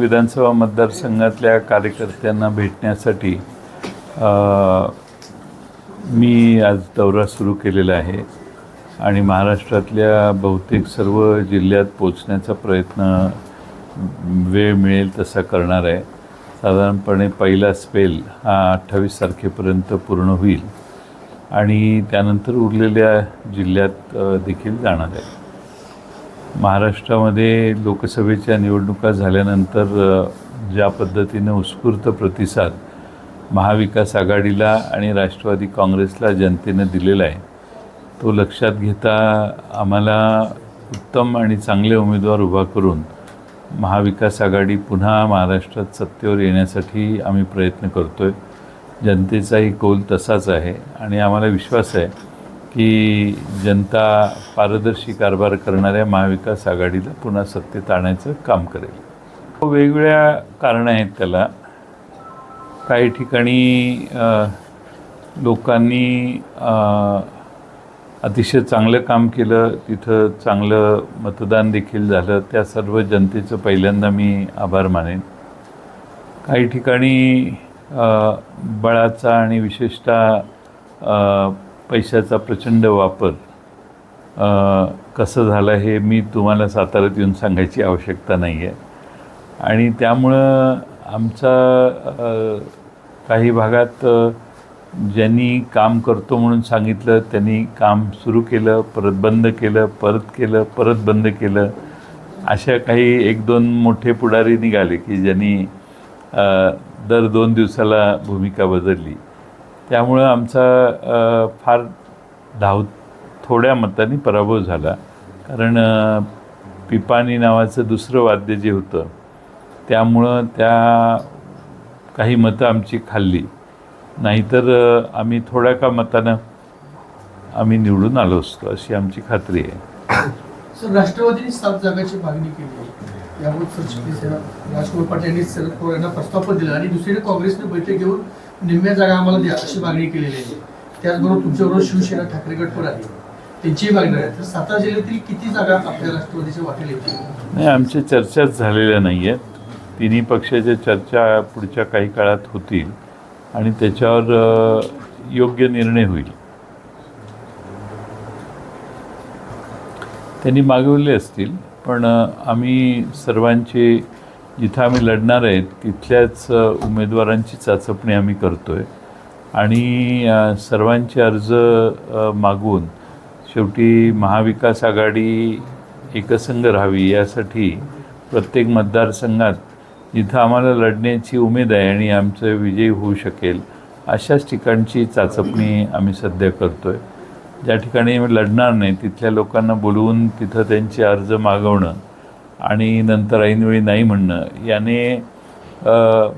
विधानसभा मतदारसंघातल्या कार्यकर्त्यांना भेटण्यासाठी मी आज दौरा सुरू केलेला आहे आणि महाराष्ट्रातल्या बहुतेक सर्व जिल्ह्यात पोचण्याचा प्रयत्न वेळ मिळेल तसा करणार आहे. साधारणपणे पहिला स्पेल हा अठ्ठावीस तारखेपर्यंत पूर्ण होईल आणि त्यानंतर उरलेल्या जिल्ह्यात देखील जाणार आहे. महाराष्ट्रामध्ये लोकसभेच्या निवडणुका झाल्यानंतर ज्या पद्धतीनं उत्स्फूर्त प्रतिसाद महाविकास आघाडीला आणि राष्ट्रवादी काँग्रेसला जनतेनं दिलेला आहे तो लक्षात घेता आम्हाला उत्तम आणि चांगले उमेदवार उभा करून महाविकास आघाडी पुन्हा महाराष्ट्रात सत्तेवर येण्यासाठी आम्ही प्रयत्न करतो आहे जनतेचाही कौल तसाच आहे आणि आम्हाला विश्वास आहे की जनता पारदर्शी कारभार करणाऱ्या महाविकास आघाडीला पुन्हा सत्तेत आणायचं काम करेल. वेगवेगळ्या कारणं आहेत त्याला. काही ठिकाणी लोकांनी अतिशय चांगलं काम केलं तिथं चांगलं मतदान देखील झालं. त्या सर्व जनतेचं पहिल्यांदा मी आभार मानेन. काही ठिकाणी बळाचा आणि विशेषतः पैशाचा प्रचंड वापर कसं झालं हे मी तुम्हाला साताऱ्यात येऊन सांगायची आवश्यकता नाही आहे आणि त्यामुळं आमचा काही भागात ज्यांनी काम करतो म्हणून सांगितलं त्यांनी काम सुरू केलं परत बंद केलं परत केलं परत बंद केलं अशा काही एक दोन मोठे पुढारी निघाले की ज्यांनी दर दोन दिवसाला भूमिका बदलली. त्यामुळं आमचा फार धाव थोड्या मतांनी पराभव झाला. कारण अ, पिपाणी नावाचं दुसरं वाद्य जे होतं त्यामुळं त्या काही मतं आमची खाल्ली. नाहीतर आम्ही थोड्या का मतानं आम्ही निवडून आलो असतो अशी आमची खात्री आहे. सर राष्ट्रवादीने सात जागाची मागणी केली. याबाबत राजकुमार पाटील यांनी शरद पवार यांना प्रस्ताव पण दिला आणि दुसरीकडे काँग्रेसने बैठक घेऊन निम्म्या जागा आम्हाला द्या अशी मागणी केलेली आहे. त्याचबरोबर तुमच्याबरोबर शिवसेना ठाकरे गट पण आहे. त्यांचीही मागणी आहे. तर सातारा जिल्ह्यातील किती जागा आपल्या राष्ट्रवादीच्या वाटेल येतील? नाही आमच्या चर्चाच झालेल्या नाही आहेत तिन्ही पक्षाच्या चर्चा पुढच्या काही काळात होतील आणि त्याच्यावर योग्य निर्णय होईल. त्यांनी मागवले असतील पण आम्ही सर्वांचे जिथं आम्ही लढणार आहेत तिथल्याच उमेदवारांची चाचपणी आम्ही करतो आहे आणि सर्वांचे अर्ज मागून शेवटी महाविकास आघाडी एकसंघ राहावी यासाठी प्रत्येक मतदारसंघात जिथं आम्हाला लढण्याची उमेद आहे आणि आमचं विजयी होऊ शकेल अशाच ठिकाणची चाचपणी आम्ही सध्या करतो आहे ज्या ठिकाणी आम्ही लढणार नाही तिथल्या लोकांना बोलवून तिथं त्यांचे अर्ज मागवणं आणि नंतर ऐनवेळी नाही म्हणणं याने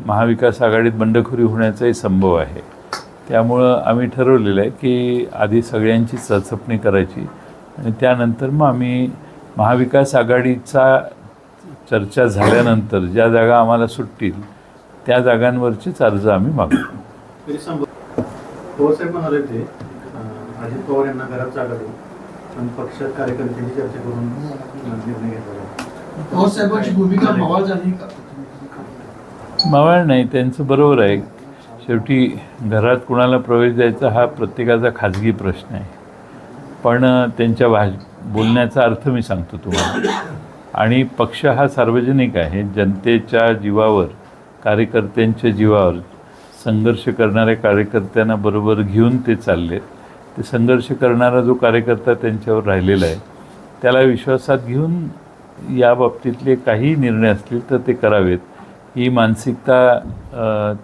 महाविकास आघाडीत बंडखोरी होण्याचाही संभव आहे. त्यामुळं आम्ही ठरवलेलं आहे की आधी सगळ्यांची चाचपणी करायची आणि त्यानंतर मग आम्ही महाविकास आघाडीचा चर्चा झाल्यानंतर ज्या जागा आम्हाला सुटतील त्या जागांवरचेच अर्ज आम्ही मागू. पवारसाहेब म्हणाले अजित पवार यांना घरात जागा देऊ. पक्षात कार्यकर्त्यांची चर्चा करून निर्णय घेतला भूमिका मवाळ झाली का? मावळ नाही त्यांचं बरोबर आहे. शेवटी घरात कुणाला प्रवेश द्यायचा हा प्रत्येकाचा खाजगी प्रश्न आहे. पण त्यांच्या भाष बोलण्याचा अर्थ मी सांगतो तुम्हाला. आणि पक्ष हा सार्वजनिक आहे. जनतेच्या जीवावर कार्यकर्त्यांच्या जीवावर संघर्ष करणाऱ्या कार्यकर्त्यांना बरोबर घेऊन ते चाललेत. ते संघर्ष करणारा जो कार्यकर्ता त्यांच्यावर राहिलेला आहे त्याला विश्वासात घेऊन या बाबतीतले काही निर्णय असतील तर ते करावेत. ही मानसिकता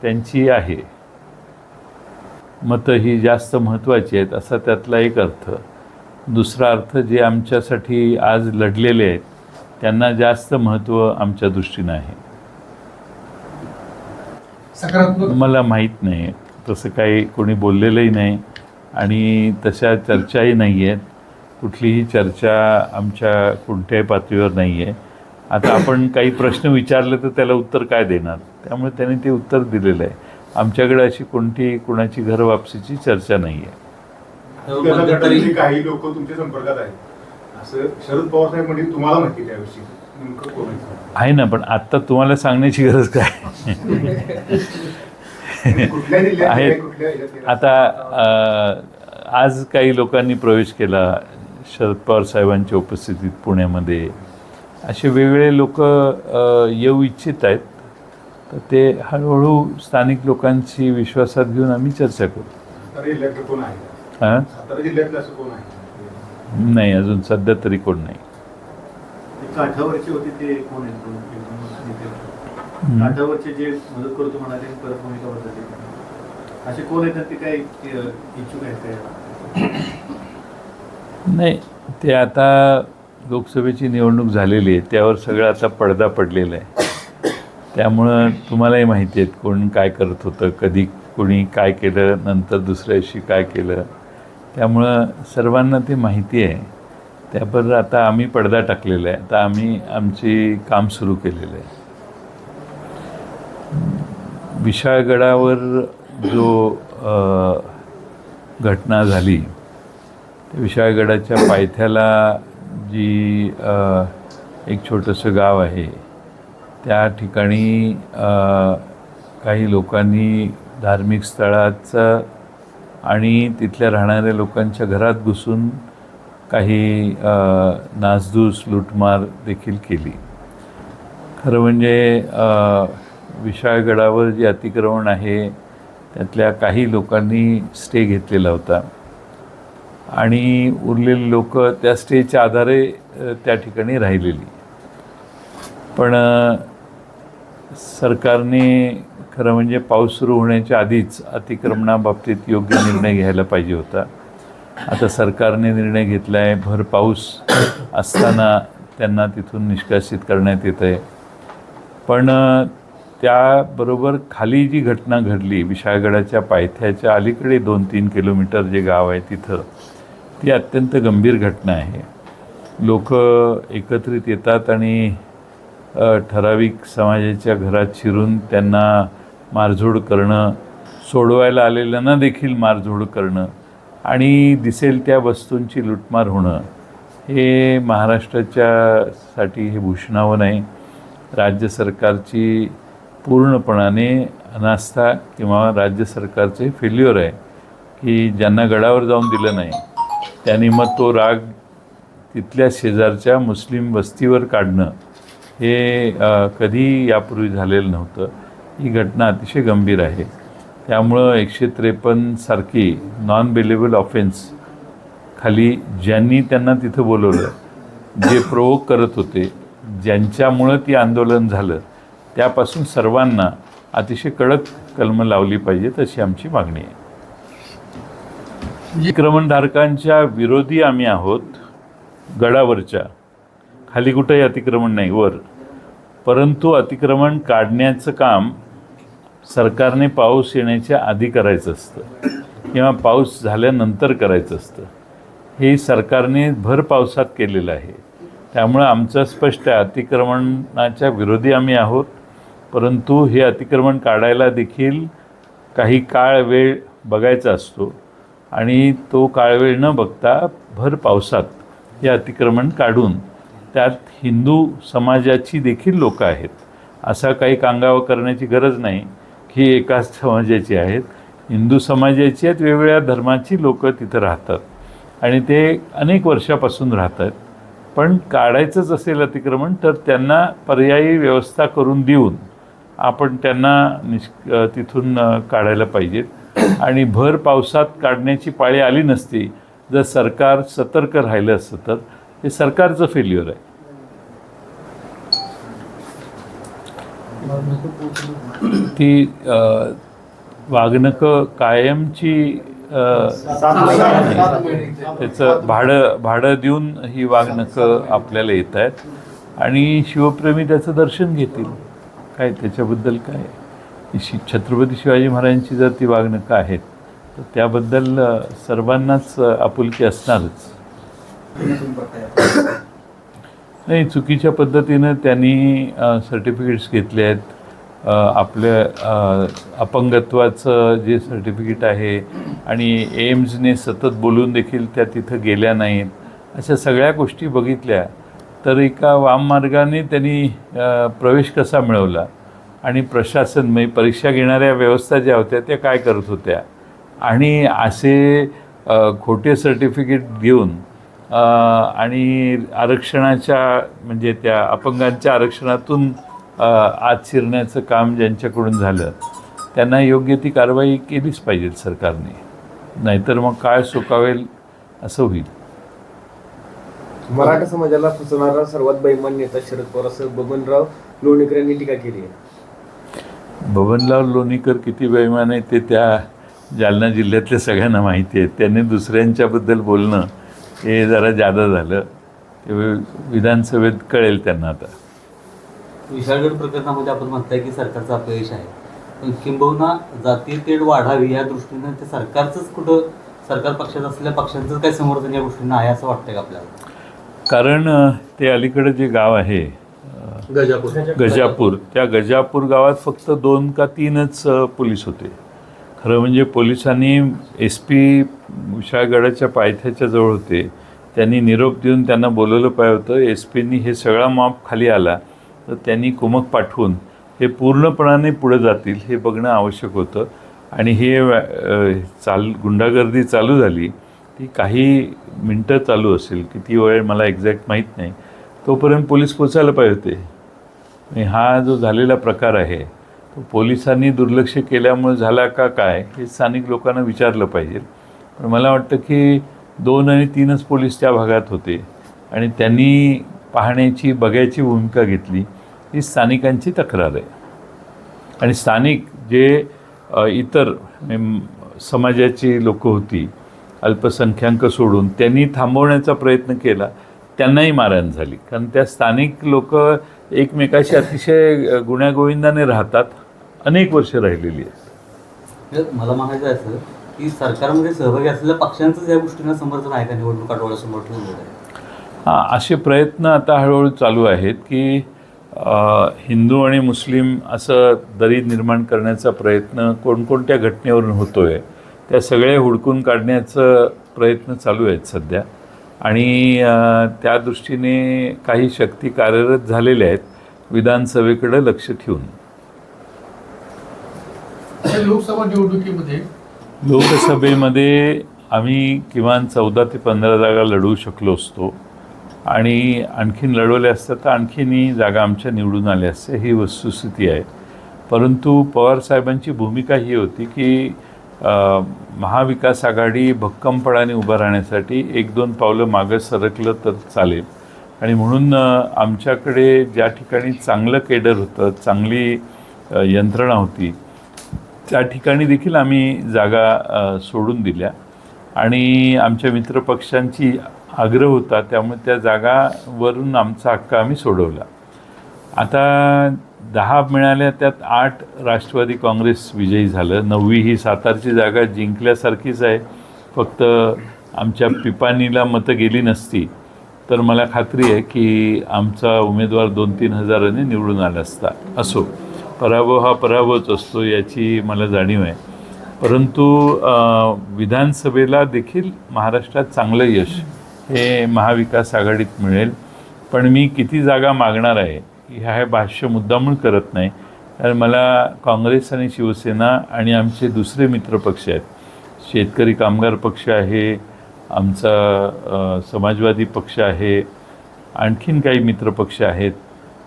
त्यांची आहे. मतं ही जास्त महत्त्वाची आहेत असा त्यातला एक अर्थ. दुसरा अर्थ जे आमच्यासाठी आज लढलेले आहेत त्यांना जास्त महत्त्व आमच्या दृष्टीनं आहे. सकारात्मक मला माहीत नाही तसं काही कोणी बोललेलंही नाही आणि तशा चर्चाही नाही आहेत कुठलीही चर्चा आमच्या कोणत्याही पातळीवर नाही आहे आता आपण काही प्रश्न विचारले तर त्याला उत्तर काय देणार? त्यामुळे त्यांनी ते उत्तर दिलेलं आहे. आमच्याकडे अशी कोणती कोणाची घर वापसीची चर्चा नाही आहे मध्यंतरी गटातले काही लोक तुमच्या संपर्कात आहेत. असं शरद पवार साहेब म्हणजे तुम्हाला माहिती त्याविषयी. नेमकं कोण आहे? ना पण आत्ता तुम्हाला सांगण्याची गरज काय. आहे? आता आज काही लोकांनी प्रवेश केला. शरद पवार साहेबांच्या उपस्थितीत पुण्यामध्ये. असे वेगवेगळे लोक येऊ इच्छित आहेत. तर ते हळूहळू स्थानिक लोकांशी विश्वासात घेऊन आम्ही चर्चा करू. हां? नाही अजून सध्या तरी कोण नाही. असे कोण आहेत? आणि ते काय इच्छुक आहेत नाही ते आता लोकसभेची निवडणूक झालेली आहे त्यावर सगळं आता पडदा पडलेला आहे. त्यामुळं तुम्हालाही माहिती आहेत कोण काय करत होतं कधी कोणी काय केलं नंतर दुसऱ्याशी काय केलं. त्यामुळं सर्वांना ते माहिती आहे. त्याबरोबर आता आम्ही पडदा टाकलेला आहे आता आम्ही आमची काम सुरू केलेलं आहे. विशाळगडावर जो घटना झाली विशाळगडाच्या पायथ्याला जी एक छोटंसं गाव आहे त्या ठिकाणी काही लोकांनी धार्मिक स्थळाचं आणि तिथल्या राहणाऱ्या लोकांच्या घरात घुसून काही नासधूस लूटमार देखील केली. खरं म्हणजे विशाळगडावर जे अतिक्रमण आहे त्यातल्या काही लोकांनी स्टे घेतलेला होता. आणि उरलेली लोक त्या स्टेजच्या आधारे त्या ठिकाणी राहिलेली. पण सरकारने खरं म्हणजे पाऊस सुरू होण्याच्या आधीच अतिक्रमणाबाबतीत योग्य निर्णय घ्यायला पाहिजे होता. आता सरकारने निर्णय घेतला आहे भर पाऊस असताना त्यांना तिथून निष्कासित करण्यात येत आहे पण त्याबरोबर खाली जी घटना घडली विशाळगडाच्या पायथ्याच्या अलीकडे दोन तीन किलोमीटर जे गाव आहे तिथं ती अत्यंत गंभीर घटना आहे. लोक एकत्रित येतात आणि ठराविक समाजाच्या घरात शिरून त्यांना मारझोड करणं सोडवायला आलेल्यांना देखील मारझोड करणं आणि दिसेल त्या वस्तूंची लुटमार होणं हे महाराष्ट्राच्या साठी हे भूषणावं नाही. राज्य सरकारची पूर्णपणाने अनास्था किंवा राज्य सरकारचे फेल्युअर आहे की ज्यांना गडावर जाऊन दिलं नाही. त्याने मग तो राग तिथल्या शेजारच्या मुस्लिम वस्तीवर काढणं हे कधी यापूर्वी झालेलं नव्हतं. ही घटना अतिशय गंभीर आहे. त्यामुळं एकशे त्रेपन्न सारखी नॉन बेलेबल ऑफेन्स खाली ज्यांनी त्यांना तिथं बोलवलं जे प्रोवोक करत होते ज्यांच्यामुळं ती आंदोलन झालं त्यापासून सर्वांना अतिशय कडक कलम लावली पाहिजेत अशी आमची मागणी आहे. अतिक्रमणधारकांच्या विरोधी आम्ही आहोत. गडावरच्या. खाली कुठंही अतिक्रमण नाही वर. परंतु अतिक्रमण काढण्याचं काम सरकारने पाऊस येण्याच्या आधी करायचं असतं. किंवा पाऊस झाल्यानंतर करायचं असतं. हे सरकारने भर पावसात केलेलं आहे. त्यामुळं आमचं स्पष्ट आहे अतिक्रमणाच्या विरोधी आम्ही आहोत. परंतु हे अतिक्रमण काढायला देखील काही काळ वेळ बघायचा असतो. आणि तो काळवेळ न बघता भर पावसात हे अतिक्रमण काढून त्यात हिंदू समाजाची देखील लोक आहेत. असा काही कांगावा करण्याची गरज नाही की एकाच समाजाची आहेत. हिंदू समाजाची आहेत वेगवेगळ्या धर्माची लोकं तिथं राहतात. आणि ते अनेक वर्षापासून राहतात. पण काढायचंच असेल अतिक्रमण तर त्यांना पर्यायी व्यवस्था करून देऊन आपण त्यांना निष् तिथून काढायला पाहिजेत. आणि भर पावसात काढण्याची पाळी आली नसती जर सरकार सतर्क राहिलं असतं तर हे सरकारचं फेल्युअर आहे. ती वागणक वागणकं कायमची त्याचं भाडं भाडं देऊन ही वागणकं आपल्याला येत आहेत. आणि शिवप्रेमी त्याचं दर्शन घेतील. काय त्याच्याबद्दल काय? शि छत्रपती शिवाजी महाराजांची जर ती वागणकं आहेत तर त्याबद्दल सर्वांनाच आपुलकी असणारच. नाही चुकीच्या पद्धतीनं त्यांनी सर्टिफिकेट्स घेतले आहेत. आपल्या अपंगत्वाचं जे सर्टिफिकेट आहे आणि एम्सने सतत बोलून देखील त्या तिथं गेल्या नाहीत. अशा सगळ्या गोष्टी बघितल्या तर एका वाममार्गाने त्यांनी प्रवेश कसा मिळवला? आणि प्रशासन म्हणजे परीक्षा घेणाऱ्या व्यवस्था ज्या होत्या त्या काय करत होत्या? आणि असे खोटे सर्टिफिकेट घेऊन आणि आरक्षणाच्या म्हणजे त्या अपंगांच्या आरक्षणातून आत शिरण्याचं काम ज्यांच्याकडून झालं त्यांना योग्य ती कारवाई केलीच पाहिजे सरकारने. नाहीतर मग काय सुकावेल असं होईल. मराठा समाजाला फसवणारा सर्वात बैमान नेता शरद पवार असं बबनराव लोणीकर यांनी टीका केली आहे. बबनराव लोणीकर किती बेईमान आहे ते त्या जालना जिल्ह्यातल्या सगळ्यांना माहिती आहे. त्यांनी दुसऱ्यांच्याबद्दल बोलणं हे जरा जादा झालं. ते विधानसभेत कळेल त्यांना आता. विशाळगड प्रकरणामध्ये आपण म्हणताय की सरकारचं अपयश आहे. पण किंबहुना जातीय तेढ वाढावी या दृष्टीनं ते सरकारचंच कुठं सरकार पक्षात असलेल्या पक्षांचं काय समर्थन या गोष्टींना आहे असं वाटतंय का आपल्याला? कारण ते अलीकडे जे गाव आहे गजापूर. गजापूर. त्या गजापूर गावात फक्त दोन का तीनच पोलीस होते. खरं म्हणजे पोलिसांनी एस पी विशाळगडाच्या पायथ्याच्या जवळ होते. त्यांनी निरोप देऊन त्यांना बोलवलं पाहिजे होतं. एस पीनी हे सगळा माप खाली आला. तर त्यांनी कुमक पाठवून हे पूर्णपणाने पुढे जातील हे बघणं आवश्यक होतं. आणि हे चाल गुंडागर्दी चालू झाली. ती काही मिनटं चालू असेल किती वेळ मला एक्झॅक्ट माहीत नाही. तोपर्यंत पोलीस पोचायला पाहिजे होते. आणि हा जो झालेला प्रकार आहे तो पोलिसांनी दुर्लक्ष केल्यामुळे झाला का काय हे स्थानिक लोकांना विचारलं पाहिजे. पण मला वाटतं की दोन आणि तीनच पोलीस त्या भागात होते आणि त्यांनी पाहण्याची बघायची भूमिका घेतली ही स्थानिकांची तक्रार आहे. आणि स्थानिक जे इतर समाजाची लोकं होती अल्पसंख्याक सोडून त्यांनी थांबवण्याचा प्रयत्न केला. त्यांनाही मारहाण झाली. कारण त्या स्थानिक लोक एकमेकाशी अतिशय गुण्यागोविंदाने राहतात. अनेक वर्ष राहिलेली आहेत. म्हणजे मला म्हणायचं आहे असं की सरकारमध्ये सहभागी असलेल्या पक्षांचं या गोष्टींना समर्थन आहे का निवडणूक आठवड्यासमोर आहे हां असे प्रयत्न आता हळूहळू चालू आहेत की हिंदू आणि मुस्लिम असं दरी निर्माण करण्याचा प्रयत्न कोणकोणत्या घटनेवरून होतो आहे त्या सगळ्या हुडकून काढण्याचं प्रयत्न चालू आहेत सध्या. आणि त्या दृष्टीने काही शक्ती कार्यरत झालेल्या आहेत विधानसभेकडे लक्ष ठेवून. लोकसभा निवडणुकीमध्ये? लोकसभेमध्ये आम्ही किमान चौदा ते पंधरा जागा लढवू शकलो असतो. आणि आणखीन लढवल्या असत्या तर आणखीनही जागा आमच्या निवडून आल्या असत्या ही वस्तुस्थिती आहे. परंतु पवारसाहेबांची भूमिका ही होती की महाविकास आघाडी भक्कमपणाने उभं राहण्यासाठी एक दोन पावलं मागं सरकलं तर चालेल. आणि म्हणून आमच्याकडे ज्या ठिकाणी चांगलं केडर होतं चांगली यंत्रणा होती त्या ठिकाणी देखील आम्ही जागा सोडून दिल्या. आणि आमच्या मित्रपक्षांची आग्रह होता त्यामुळे त्या जागावरून आमचा हक्क आम्ही सोडवला. आता दहा मिळाल्या त्यात आठ राष्ट्रवादी काँग्रेस विजयी झालं. नववी ही सातारची जागा जिंकल्यासारखीच आहे. फक्त आमच्या पिपानीला मतं गेली नसती. तर मला खात्री आहे की आमचा उमेदवार दोन तीन हजारांनी निवडून आला असता. असो. पराभव हा पराभवच असतो याची मला जाणीव आहे. परंतु विधानसभेला देखील महाराष्ट्रात चांगलं यश हे महाविकास आघाडीत मिळेल. पण मी किती जागा मागणार आहे ह्या हे भाष्य मुद्दामून करत नाही. कारण मला काँग्रेस आणि शिवसेना आणि आमचे दुसरे मित्रपक्ष आहेत. शेतकरी कामगार पक्ष आहे आमचा समाजवादी पक्ष आहे आणखीन काही मित्रपक्ष आहेत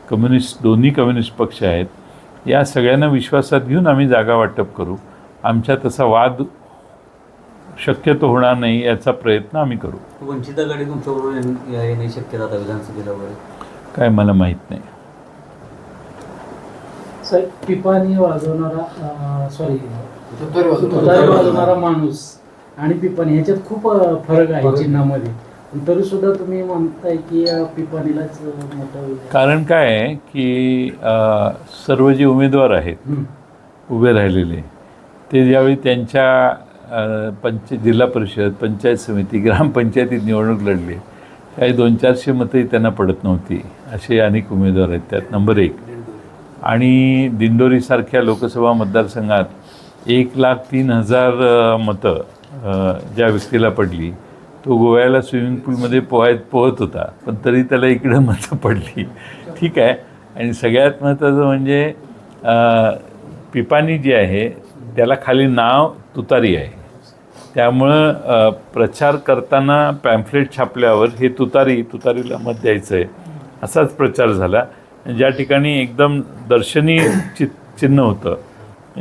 कम्युनिस्ट दोन्ही कम्युनिस्ट पक्ष आहेत. या सगळ्यांना विश्वासात घेऊन आम्ही जागा वाटप करू. आमच्या तसा वाद शक्यतो होणार नाही याचा प्रयत्न आम्ही करू. वंचित आघाडी तुमच्याबरोबर येण्याची शक्यता विधानसभेला वगैरे? काय मला माहीत नाही. सर पिपाणी वाजवणारा सॉरी तुतारी वाजवणारा. माणूस आणि पिपाणी ह्याच्यात खूप फरक आहे चिन्हामध्ये. तरी सुद्धा तुम्ही म्हणताय की या पिपाणीलाच मोठं. कारण काय आहे की सर्व जे उमेदवार आहेत हं. उभे राहिलेले ते ज्यावेळी त्यांच्या पंच जिल्हा परिषद पंचायत समिती ग्रामपंचायतीत निवडणूक लढली काही दोन चारशे मतंही त्यांना पडत नव्हती असे अनेक उमेदवार आहेत. त्यात नंबर एक आणि दिंडोरीसारख्या लोकसभा मतदारसंघात एक लाख तीन हजार मतं ज्या व्यक्तीला पडली तो गोव्याला स्विमिंग पूलमध्ये पोहायत पोहत होता पण तरी त्याला इकडं मतं पडली. ठीक आहे. आणि सगळ्यात महत्त्वाचं म्हणजे पिपानी पिपाणी जी आहे त्याला खाली नाव तुतारी आहे. त्यामुळं प्रचार करताना पॅम्फलेट छापल्यावर हे तुतारी तुतारीला मत द्यायचं आहे असाच प्रचार झाला. ज्या ठिकाणी एकदम दर्शनीय चि चिन्ह होतं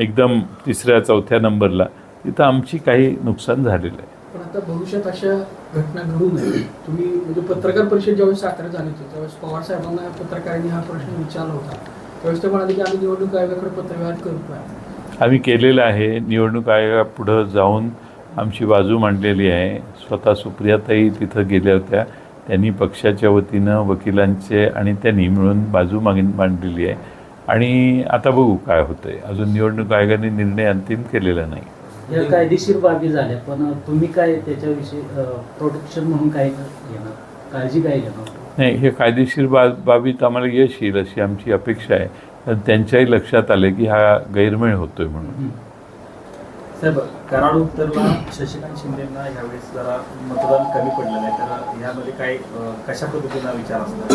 एकदम तिसऱ्या चौथ्या नंबरला तिथं आमची काही नुकसान झालेलं आहे. पण आता भविष्यात अशा घटना घडू नये. तुम्ही म्हणजे पत्रकार परिषद ज्यावेळेस सातारा झाली होती त्यावेळेस पवार साहेबांना पत्रकारांनी हा प्रश्न विचारला होता. त्यावेळेस ते म्हणाले की आम्ही निवडणूक आयोगाकडे पत्रव्यवहार करू काय आम्ही केलेलं आहे. निवडणूक आयोगापुढं जाऊन आमची बाजू मांडलेली आहे. स्वतः सुप्रियाताई तिथं गेल्या होत्या. त्यांनी पक्षाच्या वतीनं वकिलांचे आणि त्यांनी मिळून बाजू माग मांडलेली आहे. आणि आता बघू काय होतं आहे अजून निवडणूक आयोगाने निर्णय अंतिम केलेला नाही. या कायदेशीर बाबी झाल्या पण तुम्ही काय त्याच्याविषयी प्रोटेक्शन म्हणून काय घेणार? काळजी काय घेणार? नाही हे कायदेशीर बा बाबीत आम्हाला यश येईल अशी आमची अपेक्षा आहे. त्यांच्याही लक्षात आलं की हा गैरमेळ होतोय म्हणून. साहेब कराड उत्तरला शशिकांत शिंदेना यावेळेस जरा मतदान कमी पडलेलं आहे. तर यामध्ये काय कशा पद्धतीचा विचार असणार?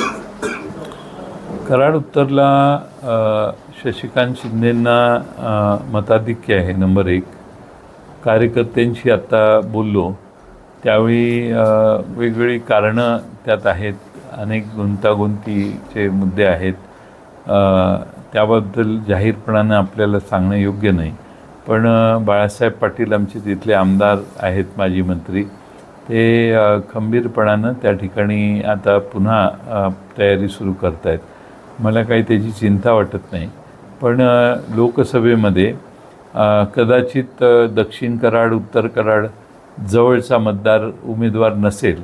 कराड उत्तरला शशिकांत शिंदेंना मताधिक्य आहे नंबर एक. कार्यकर्त्यांशी आत्ता बोललो. त्यावेळी वेगवेगळी कारणं त्यात आहेत. अनेक गुंतागुंतीचे मुद्दे आहेत. त्याबद्दल जाहीरपणानं आपल्याला सांगणं योग्य नाही. पण बाळासाहेब पाटील आमचे तिथले आमदार आहेत माजी मंत्री. ते खंबीरपणानं त्या ठिकाणी आता पुन्हा तयारी सुरू करत आहेत मला काही त्याची चिंता वाटत नाही. पण लोकसभेमध्ये कदाचित दक्षिण कराड उत्तर कराड जवळचा मतदार उमेदवार नसेल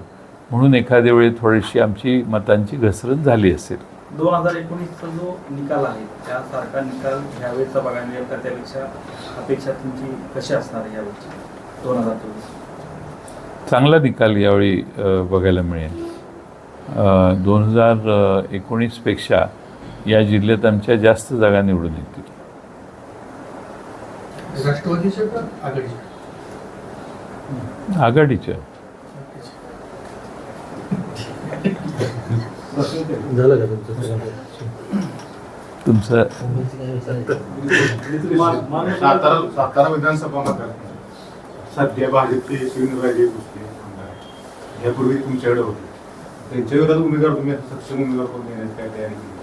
म्हणून एखाद्या वेळी थोडीशी आमची मतांची घसरण झाली असेल. दोन हजार एकोणीसचा जो निकाल आहे त्यासारखा निकाल ह्यावेळेचा बघायला मिळेल का त्यापेक्षा अपेक्षा तुमची कशी असणार आहे यावेळची? दोन हजार चोवीस. चांगला निकाल यावेळी बघायला मिळेल. दोन हजार एकोणीसपेक्षा या जिल्ह्यात आमच्या जास्त जागा निवडून येतील. राष्ट्रवादीचे का आघाडीचे आघाडीच्या तुमचं? सातारा सातारा विधानसभा मतदार सध्या भाजपचे आमदार आहेत. यापूर्वी तुमच्याकडे होते. त्यांच्या विरोधात उमेदवार तुम्ही आता सक्षम उमेदवार करून देण्याची काय तयारी केली?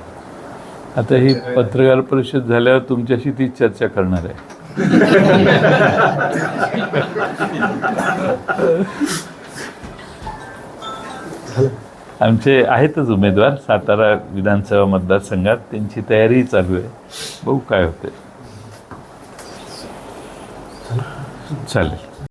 आता ही पत्रकार परिषद झाल्यावर तुमच्याशी तीच चर्चा करणार आहे. आमचे आहेतच उमेदवार. सातारा विधानसभा मतदारसंघात त्यांची तयारी चालू आहे. बघू काय होते चालेल.